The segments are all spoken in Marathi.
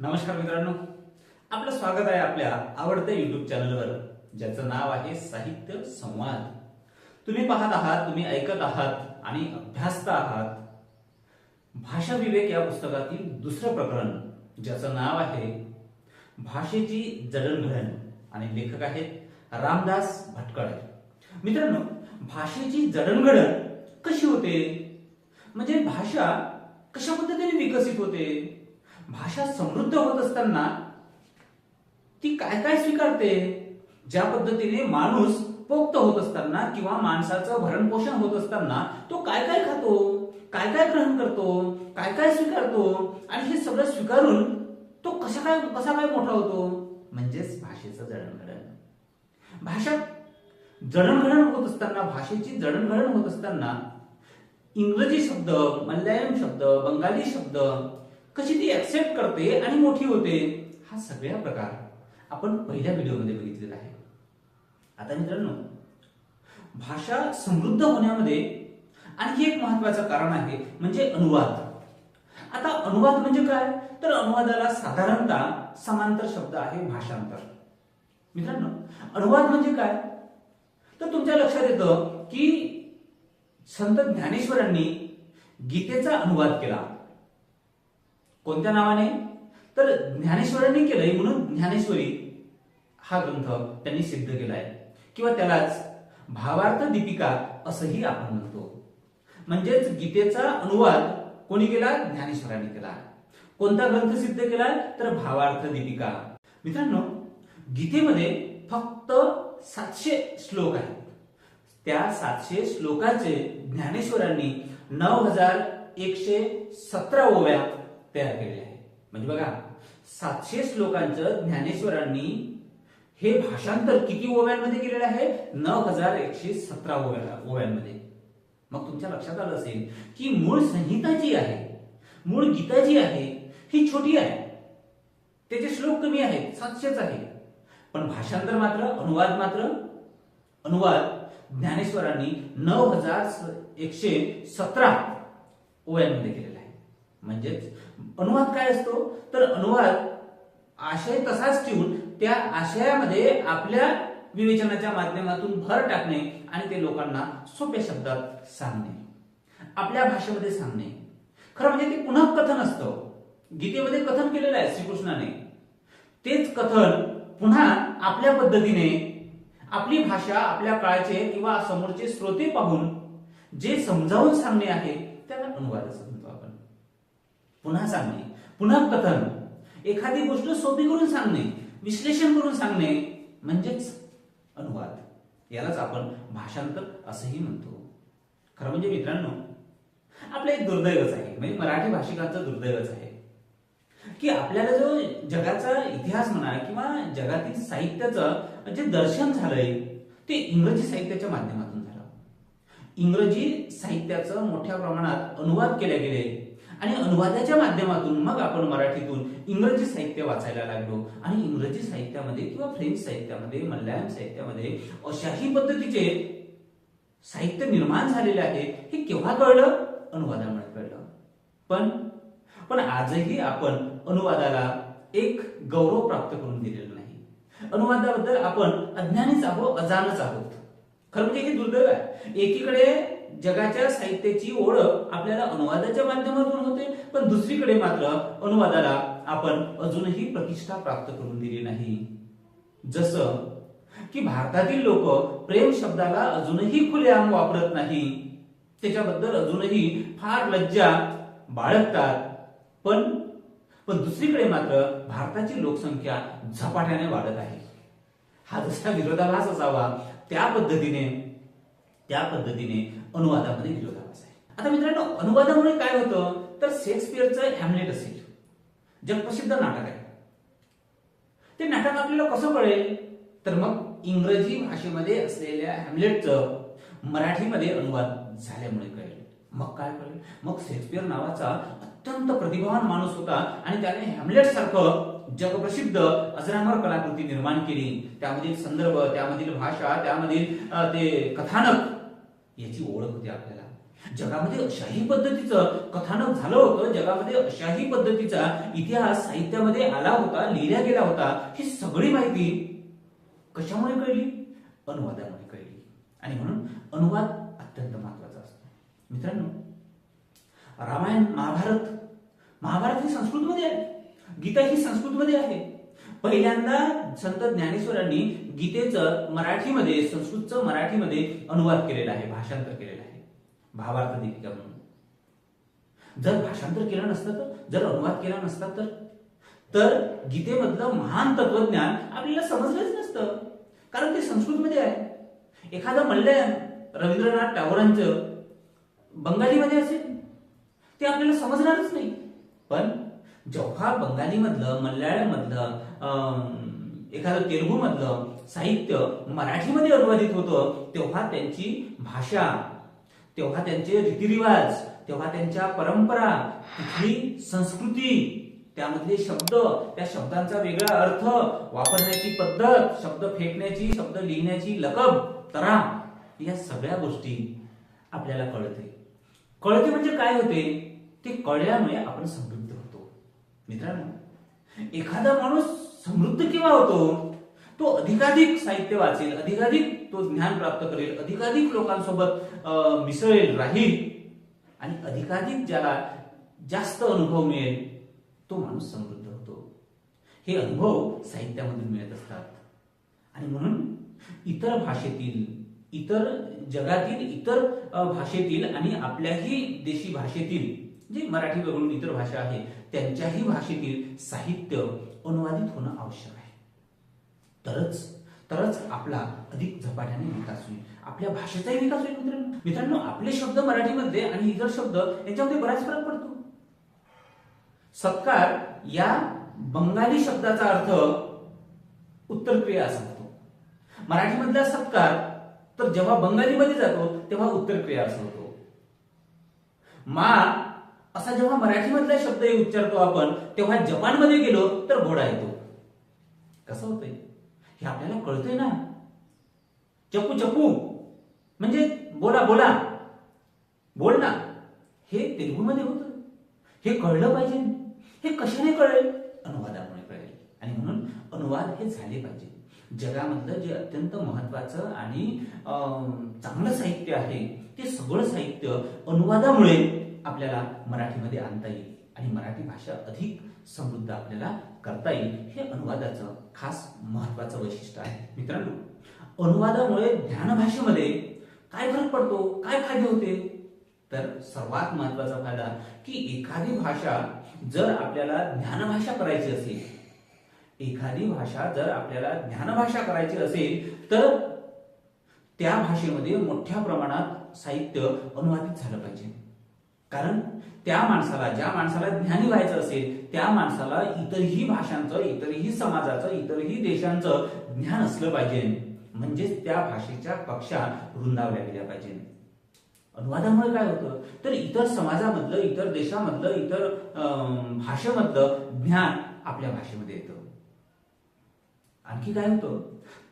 नमस्कार मित्रांनो. आपलं स्वागत आहे आपल्या आवडत्या युट्यूब चॅनलवर ज्याचं नाव आहे साहित्य संवाद. तुम्ही पाहत आहात तुम्ही ऐकत आहात आणि अभ्यासता आहात. भाषा विवेक या पुस्तकातील दुसरं प्रकरण ज्याचं नाव आहे भाषेची जडणघडण आणि लेखक आहेत रामदास भटकळ. मित्रांनो भाषेची जडणघडण कशी होते? म्हणजे भाषा कशा पद्धतीने विकसित होते? भाषा समृद्ध होत असताना ती काय काय स्वीकारते? ज्या पद्धतीने माणूस पोक्त होत असताना किंवा माणसाचं भरण पोषण होत असताना तो काय काय खातो? काय काय ग्रहण करतो? काय काय स्वीकारतो? आणि हे सगळं स्वीकारून तो कसा काय कसा काय मोठा होतो? म्हणजेच भाषेचं जडणघडण. भाषा जडणघडण होत असताना भाषेची जडणघडण होत असताना इंग्रजी शब्द मल्याळम शब्द बंगाली शब्द कशी ती ऍक्सेप्ट करते आणि मोठी होते? हा सगळ्या प्रकार आपण पहिल्या व्हिडिओमध्ये बघितलेला आहे. आता मित्रांनो भाषा समृद्ध होण्यामध्ये आणखी एक महत्वाचं कारण आहे म्हणजे अनुवाद. आता अनुवाद म्हणजे काय? तर अनुवादाला साधारणतः समांतर शब्द आहे भाषांतर. मित्रांनो अनुवाद म्हणजे काय? तर तुमच्या लक्षात येतं की संत ज्ञानेश्वरांनी गीतेचा अनुवाद केला. कोणत्या नावाने? तर ज्ञानेश्वरांनी केलंय म्हणून ज्ञानेश्वरी हा ग्रंथ त्यांनी सिद्ध केलाय. किंवा त्यालाच भावार्थ दीपिका असंही आपण म्हणतो. म्हणजेच गीतेचा अनुवाद कोणी केला? ज्ञानेश्वरांनी केला. कोणता ग्रंथ सिद्ध केला? तर भावार्थ दीपिका. मित्रांनो गीतेमध्ये फक्त सातशे श्लोक आहेत. त्या सातशे श्लोकाचे ज्ञानेश्वरांनी नऊ हजार एकशे सतरा ओव्या तयार केलेले आहे. म्हणजे बघा सातशे श्लोकांचं ज्ञानेश्वरांनी हे भाषांतर किती ओव्यांमध्ये केलेलं आहे? नऊ हजार एकशे सतरा ओव्या ओव्यांमध्ये. मग तुमच्या लक्षात आलं असेल की मूळ संहिता जी आहे मूळ गीता जी आहे ही छोटी आहे. त्याचे श्लोक कमी आहेत सातशेच आहे पण भाषांतर मात्र अनुवाद मात्र अनुवाद ज्ञानेश्वरांनी नऊ हजार एकशे सतरा ओव्यांमध्ये केलेला आहे. म्हणजेच अनुवाद काय असतो? तर अनुवाद आशय तसाच ठेवून त्या आशयामध्ये आपल्या विवेचनाच्या माध्यमातून भर टाकणे आणि ते लोकांना सोप्या शब्दात सांगणे. आपल्या भाषेमध्ये सांगणे. खरं म्हणजे ते पुन्हा कथन असतं. गीतेमध्ये कथन केलेलं आहे श्रीकृष्णाने. तेच कथन पुन्हा आपल्या पद्धतीने आपली भाषा आपल्या काळाचे किंवा समोरचे श्रोते पाहून जे समजावून सांगणे आहे त्याला अनुवाद असं पुन्हा सांगणे पुन्हा कथन. एखादी गोष्ट सोपी करून सांगणे विश्लेषण करून सांगणे म्हणजेच अनुवाद. यालाच आपण भाषांतर असंही म्हणतो. खरं म्हणजे मित्रांनो आपलं एक दुर्दैवच आहे म्हणजे मराठी भाषिकांचं दुर्दैवच आहे की आपल्याला जो जगाचा इतिहास म्हणा किंवा जगातील साहित्याचं जे दर्शन झालंय ते इंग्रजी साहित्याच्या माध्यमातून झालं. इंग्रजी साहित्याचं मोठ्या प्रमाणात अनुवाद केले गेले आणि अनुवादाच्या माध्यमातून मग आपण मराठीतून इंग्रजी साहित्य वाचायला लागलो. आणि इंग्रजी साहित्यामध्ये किंवा फ्रेंच साहित्यामध्ये मल्याळम साहित्यामध्ये अशाही पद्धतीचे साहित्य निर्माण झालेले आहे हे केव्हा कळलं? अनुवादामुळे कळलं. पण पण आजही आपण अनुवादाला एक गौरव प्राप्त करून दिलेला नाही. अनुवादाबद्दल आपण अज्ञानीच आहोत अजानच आहोत. खरं म्हणजे हे दुर्दैव आहे. एकीकडे जगाच्या साहित्याची ओळख आपल्याला अनुवादाच्या माध्यमातून होते पण दुसरीकडे मात्र अनुवादाला आपण अजूनही प्रतिष्ठा प्राप्त करून दिली नाही. जसं की भारतातील लोक प्रेम शब्दाला अजूनही खुलेआम वापरत नाही त्याच्याबद्दल अजूनही फार लज्जा बाळगतात. पण पण दुसरीकडे मात्र भारताची लोकसंख्या झपाट्याने वाढत आहे. हा जसा विरोधाभास असावा त्या पद्धतीने त्या पद्धतीने अनुवादामध्ये विरोधाभास आहे. आता मित्रांनो अनुवादामुळे काय होतं? तर शेक्सपियरचं हॅमलेट असेल. जगप्रसिद्ध नाटक आहे. ते नाटक आपल्याला कसं कळेल? तर मग इंग्रजी भाषेमध्ये असलेल्या हॅमलेटचं मराठीमध्ये अनुवाद झाल्यामुळे कळेल. मग काय कळेल? मग शेक्सपियर नावाचा अत्यंत प्रतिभावान माणूस होता आणि त्याने हॅमलेट सारखं जगप्रसिद्ध अजरामर कलाकृती निर्माण केली. त्यामधील संदर्भ त्यामधील भाषा त्यामधील ते कथानक याची ओळख होती आपल्याला. जगामध्ये अशाही पद्धतीचं कथानक झालं होतं जगामध्ये अशाही पद्धतीचा इतिहास साहित्यामध्ये आला होता लिहिला गेला होता ही सगळी माहिती कशामुळे कळली? अनुवादामुळे कळली. आणि म्हणून अनुवाद अत्यंत महत्त्वाचा असतो. मित्रांनो रामायण महाभारत महाभारत ही संस्कृतमध्ये आहे. गीता ही संस्कृतमध्ये आहे. पहिल्यांदा संत ज्ञानेश्वरांनी गीतेचं मराठीमध्ये संस्कृतचं मराठीमध्ये अनुवाद केलेला आहे भाषांतर केलेलं आहे. भावार्थ दीपिका म्हणून. जर भाषांतर केलं नसतं तर जर अनुवाद केला नसता तर? तर गीतेमधलं महान तत्वज्ञान आपल्याला समजलंच नसतं. कारण ते संस्कृतमध्ये आहे. एखादं मल्ल्याण रवींद्रनाथ टागोरांचं बंगालीमध्ये असेल ते आपल्याला समजणारच नाही. पण जेव्हा बंगालीमधलं मल्याळमधलं एखादं तेलुगूमधलं साहित्य मराठीमध्ये अनुवादित होतं तेव्हा त्यांची भाषा तेव्हा त्यांचे रीतिरिवाज तेव्हा त्यांच्या परंपरा तिथली संस्कृती त्यामधले शब्द त्या शब्दांचा वेगळा अर्थ वापरण्याची पद्धत शब्द फेकण्याची शब्द लिहिण्याची लकब तरा या सगळ्या गोष्टी आपल्याला कळते. कळते म्हणजे काय होते? ते कळल्यामुळे आपण समजू मित्रांनो एखादा माणूस समृद्ध केव्हा होतो? तो अधिकाधिक साहित्य वाचेल अधिकाधिक तो ज्ञान प्राप्त करेल अधिकाधिक लोकांसोबत मिसळेल राहील आणि अधिकाधिक ज्याला जास्त अनुभव मिळेल तो माणूस समृद्ध होतो. हे अनुभव साहित्यामधून मिळत असतात. आणि म्हणून इतर भाषेतील इतर जगातील इतर भाषेतील आणि आपल्याही देशी भाषेतील जे मराठी वगळून इतर भाषा आहे त्यांच्याही भाषेतील साहित्य अनुवादित होणं आवश्यक आहे. तरच तरच आपला अधिक झपाट्याने विकास होईल. आपल्या भाषेचाही विकास होईल मित्रांनो. मित्रांनो आपले शब्द मराठीमध्ये आणि इतर शब्द यांच्यामध्ये बराच फरक पडतो. सत्कार या बंगाली शब्दाचा अर्थ उत्तर क्रिया असा होतो मराठीमधला सत्कार तर जेव्हा बंगालीमध्ये जातो तेव्हा उत्तर क्रिया असा होतो मा असा जेव्हा मराठीमधला शब्द उच्चारतो आपण तेव्हा जपानमध्ये गेलो तर घोडा येतो. कसं होतंय? हे आपल्याला कळतंय ना? चपू चपू. म्हणजे बोला बोला. बोल ना. हे तेलगूमध्ये होतं. हे कळलं पाहिजे. हे कशाने कळेल? अनुवादामुळे कळेल. आणि म्हणून अनुवाद हे झाले पाहिजे. जगामधलं जे अत्यंत महत्वाचं आणि चांगलं साहित्य आहे ते सगळं साहित्य अनुवादामुळे आपल्याला मराठीमध्ये आणता येईल आणि मराठी भाषा अधिक समृद्ध आपल्याला करता येईल हे अनुवादाचं खास महत्वाचं वैशिष्ट्य आहे. मित्रांनो अनुवादामुळे ज्ञानभाषेमध्ये काय फरक पडतो? काय फायदे होते? तर सर्वात महत्त्वाचा फायदा की एखादी भाषा जर आपल्याला ज्ञानभाषा करायची असेल एखादी भाषा जर आपल्याला ज्ञानभाषा करायची असेल तर त्या भाषेमध्ये मोठ्या प्रमाणात साहित्य अनुवादित झालं पाहिजे. कारण त्या माणसाला ज्या माणसाला ज्ञानी व्हायचं असेल त्या माणसाला इतरही भाषांचं इतरही समाजाचं इतरही देशांचं ज्ञान असलं पाहिजे. म्हणजेच त्या भाषेच्या कक्षा रुंदावल्या गेल्या पाहिजे. अनुवादामुळे काय होतं? तर इतर समाजामधलं इतर देशामधलं इतर अं, भाषेमधलं ज्ञान आपल्या भाषेमध्ये येतं. आणखी काय होतं?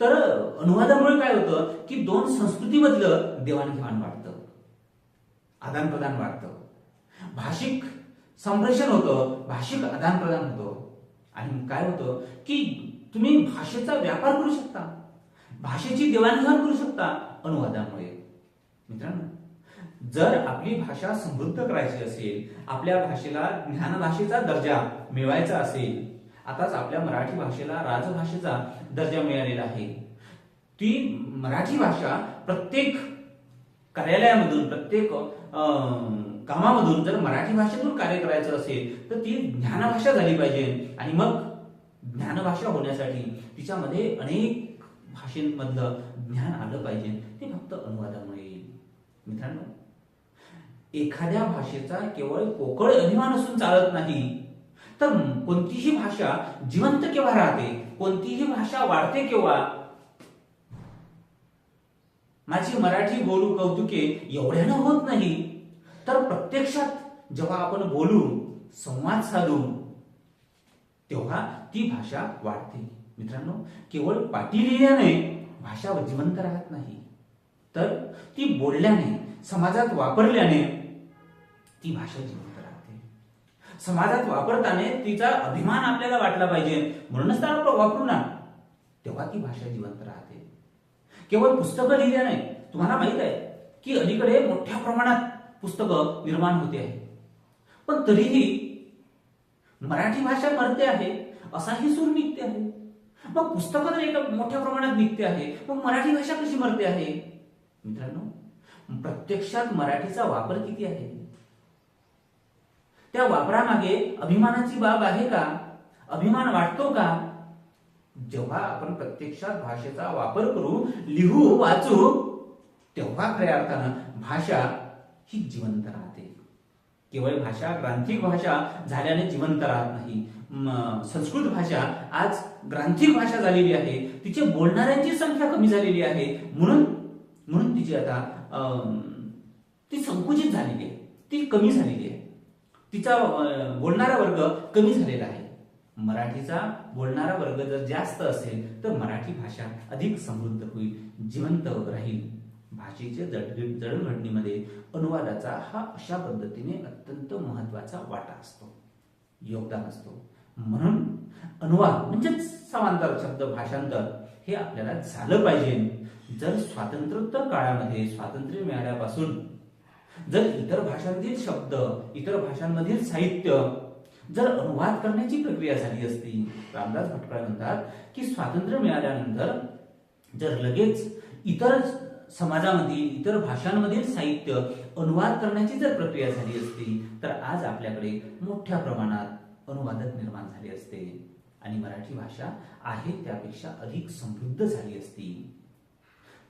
तर अनुवादामुळे काय होतं? की दोन संस्कृतीमधलं देवाणघेवाण वाढतं. आदान प्रदान वाढतं. भाषिक संप्रेषण होतं भाषिक आदान प्रदान होतं. आणि काय होतं की तुम्ही भाषेचा व्यापार करू शकता. भाषेची देवाणघेवाण करू शकता अनुवादामुळे. मित्रांनो जर आपली भाषा समृद्ध करायची असेल आपल्या भाषेला ज्ञानभाषेचा दर्जा मिळवायचा असेल आताच आपल्या मराठी भाषेला राजभाषेचा दर्जा मिळालेला आहे. ती मराठी भाषा प्रत्येक कार्यालयामधून प्रत्येक अं, कामामधून जर मराठी भाषेतून कार्य करायचं असेल तर ती ज्ञानभाषा झाली पाहिजे. आणि मग ज्ञानभाषा होण्यासाठी तिच्यामध्ये अनेक भाषेमधलं ज्ञान आलं पाहिजे. ते फक्त अनुवादामुळे. येईल मित्रांनो एखाद्या भाषेचा केवळ पोकळ अभिमान असून चालत नाही तर कोणतीही भाषा जिवंत केव्हा राहते? कोणतीही भाषा वाढते केव्हा? माझी मराठी बोलू कौतुके एवढ्यानं होत नाही. तर प्रत्यक्षात जेव्हा आपण बोलू संवाद साधू तेव्हा ती भाषा वाढते. मित्रांनो केवळ पाटी लिहिल्याने भाषा जिवंत राहत नाही. तर ती बोलल्याने समाजात वापरल्याने ती भाषा जिवंत राहते. समाजात वापरताना तिचा अभिमान आपल्याला वाटला पाहिजे. म्हणूनच तर आपण वापरू ना. तेव्हा ती भाषा जिवंत राहते. केवळ पुस्तकं लिहिल्या नाही. तुम्हाला माहीत आहे की अलीकडे मोठ्या प्रमाणात पुस्तकं निर्माण होते आहे. पण तरीही मराठी भाषा मरते आहे असाही सूर निघते आहे. मग पुस्तकं तर एका मोठ्या प्रमाणात निघते आहे मग मराठी भाषा कशी मरते आहे? मित्रांनो प्रत्यक्षात मराठीचा वापर किती आहे? त्या वापरामागे अभिमानाची बाब आहे का? अभिमान वाटतो का? जेव्हा आपण प्रत्यक्षात भाषेचा वापर करू लिहू वाचू तेव्हा खऱ्या अर्थानं भाषा ही जिवंत राहते. केवळ भाषा ग्रांथिक भाषा झाल्याने जिवंत राहत नाही. संस्कृत भाषा आज ग्रांथिक भाषा झालेली आहे. तिचे बोलणाऱ्यांची संख्या कमी झालेली आहे. म्हणून म्हणून तिची आता ती संकुचित झालेली आहे. ती कमी झालेली आहे. तिचा बोलणारा वर्ग कमी झालेला आहे. मराठीचा बोलणारा वर्ग जर जास्त असेल तर मराठी भाषा अधिक समृद्ध होईल जिवंत राहील. भाषेच्या जडगड जडणघडणीमध्ये अनुवादाचा हा अशा पद्धतीने अत्यंत महत्त्वाचा वाटा असतो. योगदान असतो. म्हणून अनुवाद म्हणजेच समांतर शब्द भाषांतर हे आपल्याला झालं पाहिजे. जर स्वातंत्र्योत्तर काळामध्ये स्वातंत्र्य मिळाल्यापासून जर इतर भाषांतील शब्द इतर भाषांमधील साहित्य जर अनुवाद करण्याची प्रक्रिया झाली असती रामदास भटकळ म्हणतात की स्वातंत्र्य मिळाल्यानंतर जर लगेच इतर समाजामधील इतर भाषांमधील साहित्य अनुवाद करण्याची जर प्रक्रिया झाली असती तर आज आपल्याकडे मोठ्या प्रमाणात अनुवादक निर्माण झाले असते. आणि मराठी भाषा आहे त्यापेक्षा अधिक समृद्ध झाली असती.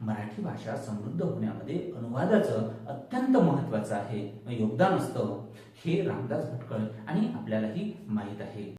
मराठी भाषा समृद्ध होण्यामध्ये अनुवादाचं अत्यंत महत्वाचं आहे. योगदान असतं. हे रामदास भटकळ आणि आपल्यालाही माहीत आहे.